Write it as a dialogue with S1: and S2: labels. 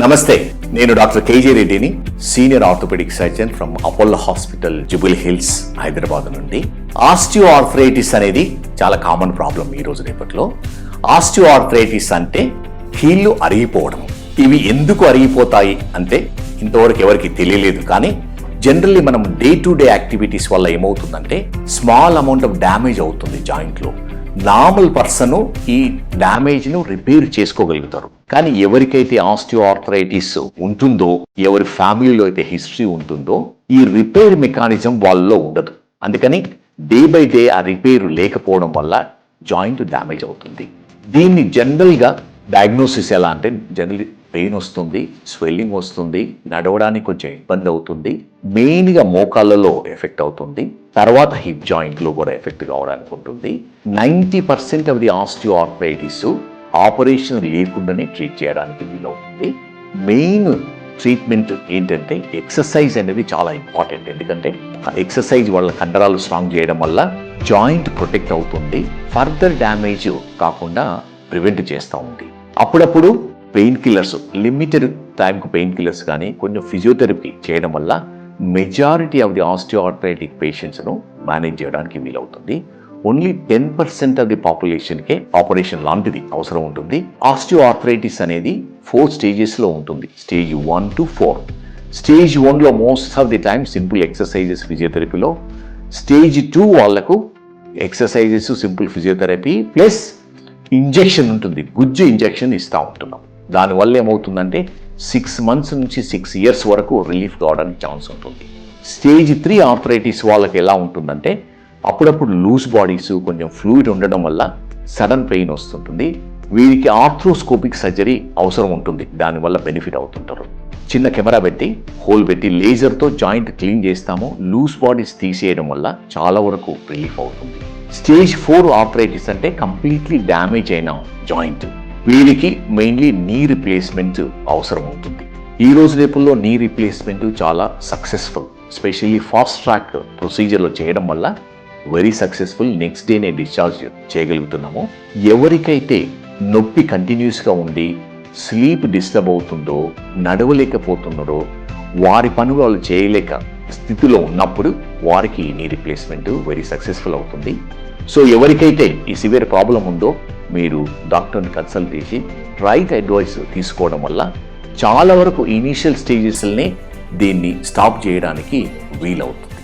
S1: నమస్తే నేను doctor KG రెడ్డిని senior orthopaedic surgeon from Apollo hospital Jubilee Hills Hyderabad నుండి. ఆస్టియో ఆర్థరైటిస్ అనేది చాలా కామన్ ప్రాబ్లం ఈ రోజు రేపట్లో. ఆస్టియో ఆర్థరైటిస్ అంటే కీళ్ళు అరిగిపోవడం. ఇవి ఎందుకు అరిగిపోతాయి అంటే ఇంతవరకు ఎవరికి తెలియలేదు కానీ జనరల్లీ మనం డే టు డే యాక్టివిటీస్ వల్ల ఏమవుతుందంటే స్మాల్ అమౌంట్ ఆఫ్ డ్యామేజ్ అవుతుంది జాయింట్లో. నార్మల్ పర్సన్ ఈ డ్యామేజ్ను రిపేర్ చేసుకోగలుగుతారు. కానీ ఎవరికైతే ఆస్టియో ఆర్థరైటిస్ ఉంటుందో ఎవరి ఫ్యామిలీలో అయితే హిస్టరీ ఉంటుందో ఈ రిపేర్ మెకానిజం వాళ్ళలో ఉండదు. అందుకని డే బై డే ఆ రిపేర్ లేకపోవడం వల్ల జాయింట్ డ్యామేజ్ అవుతుంది. దీన్ని జనరల్గా డయాగ్నోసిస్ ఎలా అంటే జనరల్ పెయిన్ వస్తుంది స్వెల్లింగ్ వస్తుంది నడవడానికి కొంచెం ఇబ్బంది అవుతుంది మెయిన్గా మోకాళ్ళలో ఎఫెక్ట్ అవుతుంది తర్వాత హిప్ జాయింట్లో కూడా ఎఫెక్ట్ కావడానికి ఉంటుంది. Ninety percent of the osteo arthritis operation లేకుండానే ట్రీట్ చేయడానికి వీలవుతుంది. మెయిన్ ట్రీట్మెంట్ ఏంటంటే ఎక్సర్సైజ్ అనేది చాలా ఇంపార్టెంట్. ఎందుకంటే ఎక్సర్సైజ్ వల్ల కండరాలు స్ట్రాంగ్ చేయడం వల్ల జాయింట్ ప్రొటెక్ట్ అవుతుంది ఫర్దర్ డ్యామేజ్ కాకుండా ప్రివెంట్ చేస్తూ ఉంది. అప్పుడప్పుడు పెయిన్ కిల్లర్స్ లిమిటెడ్ టైంకు పెయిన్ కిల్లర్స్ కానీ కొంచెం ఫిజియోథెరపీ చేయడం వల్ల మెజారిటీ ఆఫ్ ది ఆస్టియోఆర్థరైటిక్ పేషెంట్స్ను మేనేజ్ చేయడానికి వీలవుతుంది. Only ten percent of the పాపులేషన్కే operation లాంటిది అవసరం ఉంటుంది. ఆస్టియోఆర్థరైటిస్ అనేది ఫోర్ స్టేజెస్లో ఉంటుంది. Stage one to four stage వన్లో most of the time simple exercises ఫిజియోథెరపీలో stage two వాళ్ళకు exercises simple physiotherapy plus injection ఉంటుంది. గుజ్జు ఇంజెక్షన్ ఇస్తూ ఉంటున్నాం. దానివల్ల ఏమవుతుందంటే సిక్స్ మంత్స్ నుంచి సిక్స్ ఇయర్స్ వరకు రిలీఫ్ కావడానికి ఛాన్స్ ఉంటుంది. స్టేజ్ త్రీ ఆర్థరైటిస్ వాళ్ళకి ఎలా ఉంటుందంటే అప్పుడప్పుడు లూజ్ బాడీస్ కొంచెం ఫ్లూయిడ్ ఉండడం వల్ల సడన్ పెయిన్ వస్తుంటుంది. వీరికి ఆర్థ్రోస్కోపిక్ సర్జరీ అవసరం ఉంటుంది. దానివల్ల బెనిఫిట్ అవుతుంటారు. చిన్న కెమెరా పెట్టి హోల్ పెట్టి లేజర్తో జాయింట్ క్లీన్ చేస్తాము. లూజ్ బాడీస్ తీసేయడం వల్ల చాలా వరకు రిలీఫ్ అవుతుంది. స్టేజ్ ఫోర్ ఆపరేటిస్ అంటే కంప్లీట్లీ డ్యామేజ్ అయిన జాయింట్ వీరికి మెయిన్లీ నీ రిప్లేస్మెంట్ అవసరం అవుతుంది ఈ రోజు రేపుల్లో నీ రిప్లేస్మెంట్ చాలా సక్సెస్ఫుల్ స్పెషల్లీ ఫాస్ట్ ట్రాక్ ప్రొసీజర్లో చేయడం వల్ల వెరీ సక్సెస్ఫుల్ నెక్స్ట్ డేనే డిశ్చార్జ్ చేయగలుగుతున్నాము. ఎవరికైతే నొప్పి కంటిన్యూస్గా ఉండి స్లీప్ డిస్టర్బ్ అవుతుందో నడవలేకపోతున్నారో వారి పనులు వాళ్ళు చేయలేక స్థితిలో ఉన్నప్పుడు వారికి నీ రిప్లేస్మెంట్ వెరీ సక్సెస్ఫుల్ అవుతుంది. సో ఎవరికైతే ఈ సివియర్ ప్రాబ్లం ఉందో మీరు డాక్టర్ని కన్సల్ట్ చేసి రైట్ అడ్వైస్ తీసుకోవడం వల్ల చాలా వరకు ఇనీషియల్ స్టేజెస్ని దీన్ని స్టాప్ చేయడానికి వీలవుతుంది.